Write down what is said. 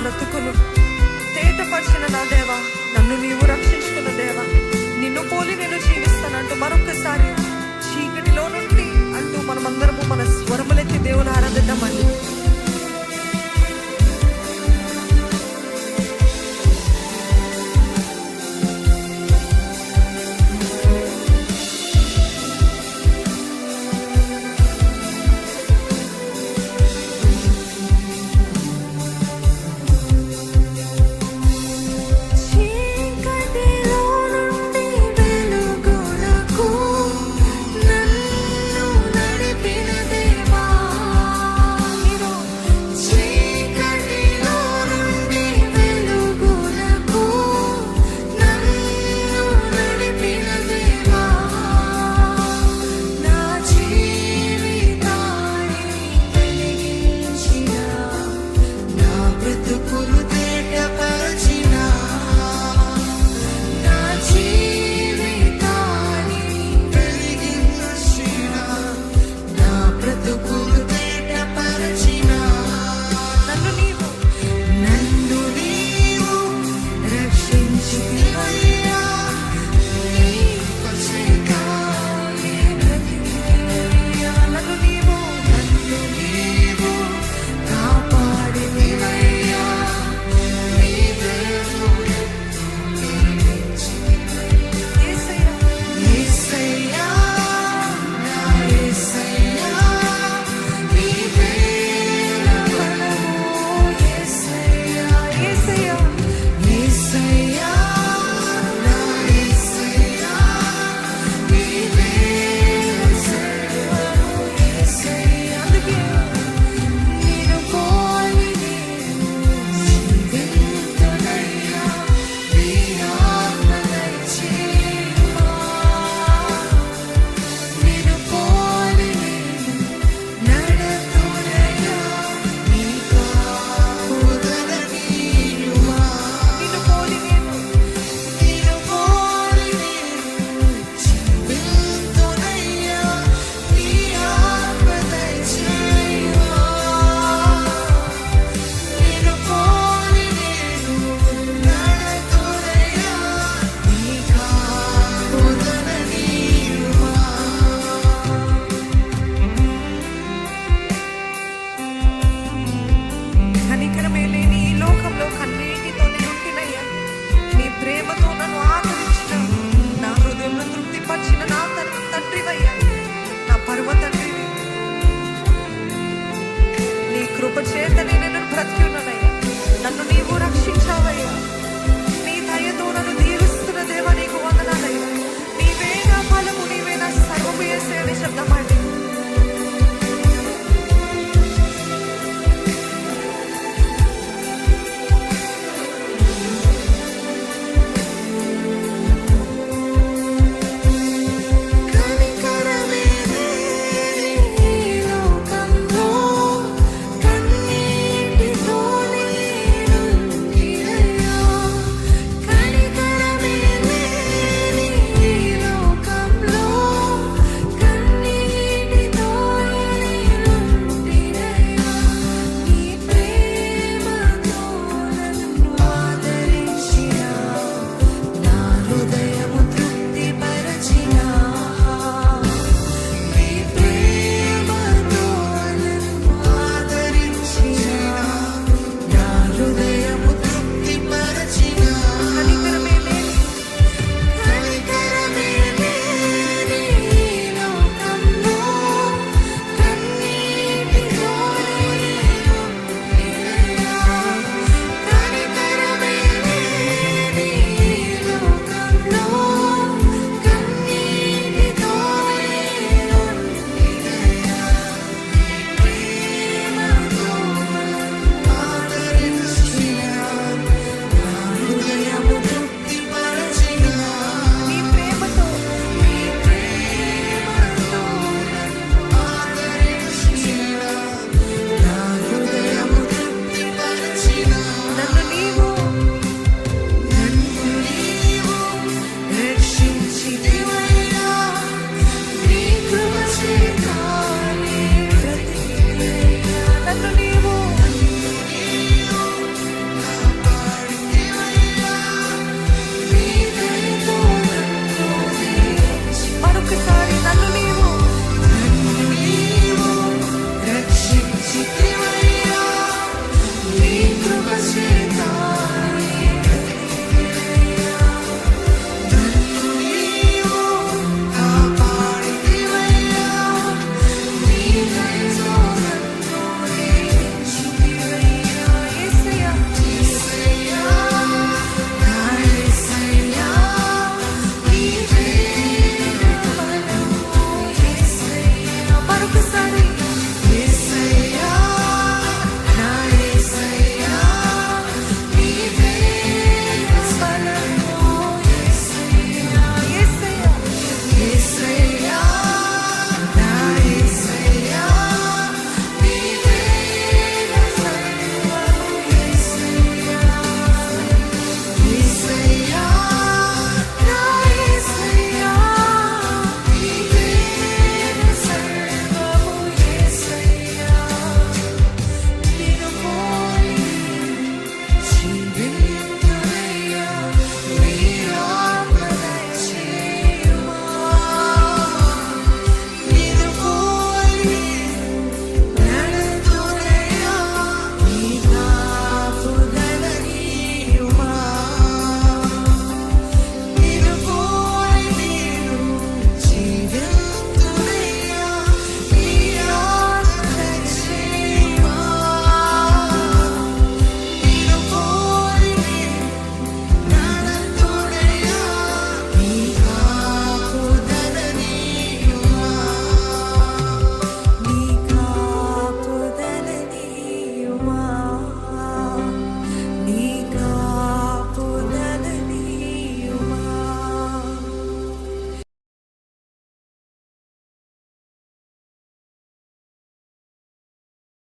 బ్రతుకును. తేటపరిచిన నా దేవా నన్ను నీవు రక్షించుకున్న దేవా. నిన్ను పోలి నేను జీవిస్తానంటూ మరొకసారి చీకటిలో నుండి అంటూ మనమందరము మన స్వర